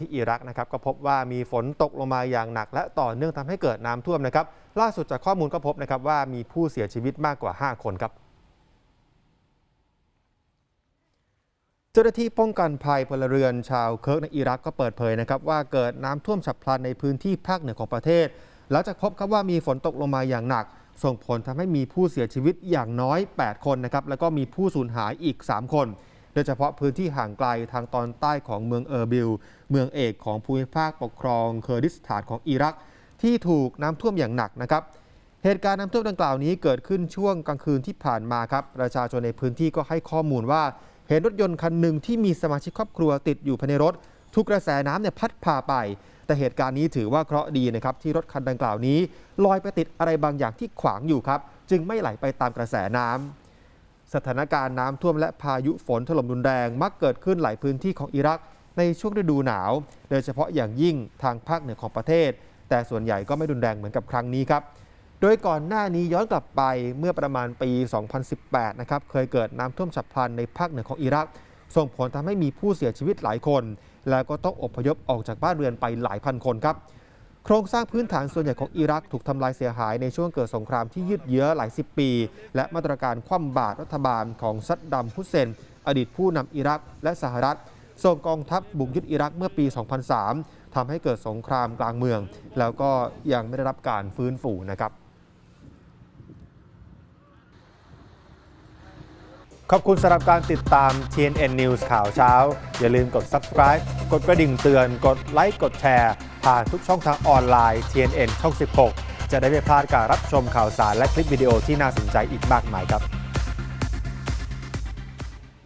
ที่อิรักนะครับก็พบว่ามีฝนตกลงมาอย่างหนัก และต่อเนื่องทำให้เกิดน้ำท่วมนะครับล่าสุดจากข้อมูลก็พบนะครับว่ามีผู้เสียชีวิตมากกว่า 5 คนครับเจ้าหน้าที่ป้องกันภัยพลเรือนชาวเคิร์กในอิรักก็เปิดเผยนะครับว่าเกิดน้ำท่วมฉับพลันในพื้นที่ภาคเหนือของประเทศ หลังจากพบครับว่ามีฝนตกลงมาอย่างหนัก ส่งผลทำให้มีผู้เสียชีวิตอย่างน้อย 8 คนนะครับแล้วก็มีผู้สูญหายอีก 3 คน โดยเฉพาะพื้นที่ห่างไกลทางตอนใต้ของเมืองเออร์บิล เมืองเอกของภูมิภาคปกครองเคอร์ดิสถานของอิรัก ที่ถูกน้ำท่วมอย่างหนักนะครับ เหตุการณ์น้ำท่วมดังกล่าวนี้เกิดขึ้นช่วงกลางคืนที่ผ่านมาครับ ประชาชนในพื้นที่ก็ให้ข้อมูลว่า เห็นรถยนต์คันหนึ่งที่มีสมาชิกครอบครัวติดอยู่ภายในรถถูกกระแสน้ำเนี่ยพัดพาไป แต่เหตุการณ์นี้ถือว่าเคราะห์ดีนะครับที่รถคันดังกล่าวนี้ ลอยไปติดอะไรบางอย่างที่ขวางอยู่ครับ จึงไม่ไหลไปตามกระแสน้ำ สถานการณ์น้ำท่วมและพายุฝนถล่มรุนแรง มักเกิดขึ้นหลายพื้นที่ของอิรักในช่วงฤดูหนาว โดยเฉพาะอย่างยิ่งทางภาคเหนือของประเทศ แต่ส่วนใหญ่ก็ไม่รุนแรงเหมือนกับครั้งนี้ครับโดยก่อนหน้านี้ย้อนกลับไปเมื่อประมาณปี 2018 นะครับ เคยเกิดน้ำท่วมฉับพลันในภาคเหนือของอิรัก ส่งผลทำให้มีผู้เสียชีวิตหลายคน แล้วก็ต้องอพยพออกจากบ้านเรือนไปหลายพันคนครับ โครงสร้างพื้นฐานส่วนใหญ่ของอิรักถูกทำลายเสียหายในช่วงเกิดสงครามที่ยืดเยื้อหลายสิบปี และมาตรการคว่ำบาตรรัฐบาลของซัดดัม ฮุสเซน อดีตผู้นำอิรักและสหรัฐส่งกองทัพบุกยึดอิรักเมื่อปี 2003 ทำให้เกิดสงครามกลางเมือง แล้วก็ยังไม่ได้รับการฟื้นฟูนะครับขอบคุณสำหรับการติดตาม TNN News ข่าวเช้า อย่าลืมกด subscribe กดกระดิ่งเตือน กดไลค์ กดแชร์ ผ่านทุกช่องทางออนไลน์ TNN ช่อง 16 จะได้ไม่พลาดการรับชมข่าวสารและคลิปวิดีโอที่น่าสนใจอีกมากมายครับ